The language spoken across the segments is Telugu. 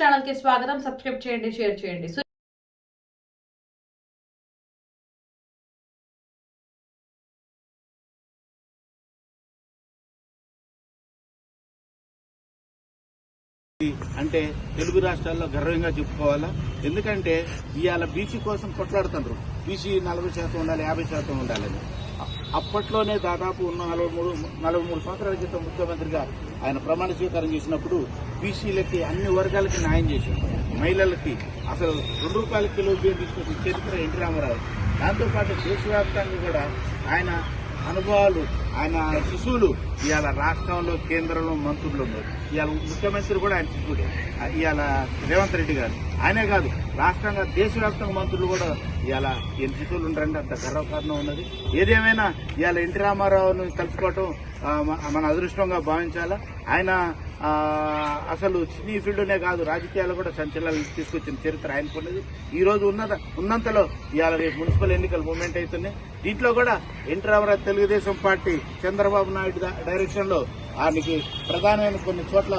ఛానల్కి స్వాగతం. సబ్స్క్రైబ్ చేయండి షేర్ చేయండి. అంటే తెలుగు రాష్ట్రాల్లో గర్వంగా చెప్పుకోవాలా? ఎందుకంటే ఇవాళ బీసీ కోసం కొట్లాడుతున్నారు బీసీ నలభై శాతం ఉండాలి యాభై శాతం ఉండాలని. అప్పట్లోనే దాదాపు ఉన్న నలభై మూడు నలభై మూడు సంవత్సరాల క్రితం ముఖ్యమంత్రిగా ఆయన ప్రమాణ స్వీకారం చేసినప్పుడు బీసీలకి అన్ని వర్గాలకి న్యాయం చేశారు. మహిళలకి అసలు రెండు రూపాయల కిలో బియ్యం తీసుకొచ్చిన చరిత్ర ఎన్టీ రామారావు? దాంతోపాటు దేశవ్యాప్తంగా కూడా ఆయన అనుభవాలు. ఆయన శిశువులు ఇవాళ రాష్ట్రంలో కేంద్రంలో మంత్రులు ఉన్నారు. ఇవాళ ముఖ్యమంత్రి కూడా ఆయన శిశువుడే ఇవాళ రేవంత్ రెడ్డి గారు. ఆయనే కాదు రాష్ట్రంగా దేశవ్యాప్తంగా మంత్రులు కూడా ఇవాళ ఎన్ని శిశువులు ఉంటారంటే అంత గర్వకారణం ఉన్నది. ఏదేమైనా ఇవాళ ఎన్టీ రామారావును కలుసుకోవటం మన అదృష్టంగా భావించాలా? ఆయన అసలు సినీ ఫీల్డ్నే కాదు రాజకీయాలు కూడా సంచలనాలు తీసుకొచ్చిన చరిత్ర ఆయనకున్నది ఈ రోజు ఉన్నత ఉన్నంతలో ఇవాళ రేపు మున్సిపల్ ఎన్నికలు మూమెంట్ అవుతున్నాయి. దీంట్లో కూడా ఎన్టీ రామారావు తెలుగుదేశం పార్టీ చంద్రబాబు నాయుడు డైరెక్షన్లో డైరెక్షన్ ఆయనకి ప్రధానమైన కొన్ని చోట్ల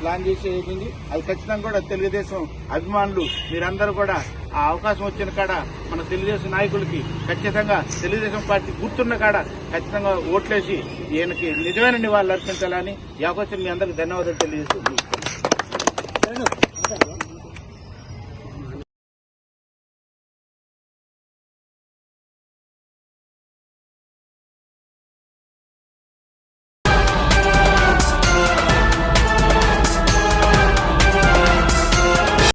ప్లాన్ చేసేది అది ఖచ్చితంగా కూడా తెలుగుదేశం అభిమానులు మీరందరూ కూడా ఆ అవకాశం వచ్చిన కాడ మన తెలుగుదేశం నాయకులకి ఖచ్చితంగా తెలుగుదేశం పార్టీ గుర్తున్న కాడ ఖచ్చితంగా ఓట్లేసి ఈయనకి నిజమైన నివాళులు అర్పించాలని ఈ అవకాశం మీ అందరికి ధన్యవాదాలు తెలియజేస్తుంది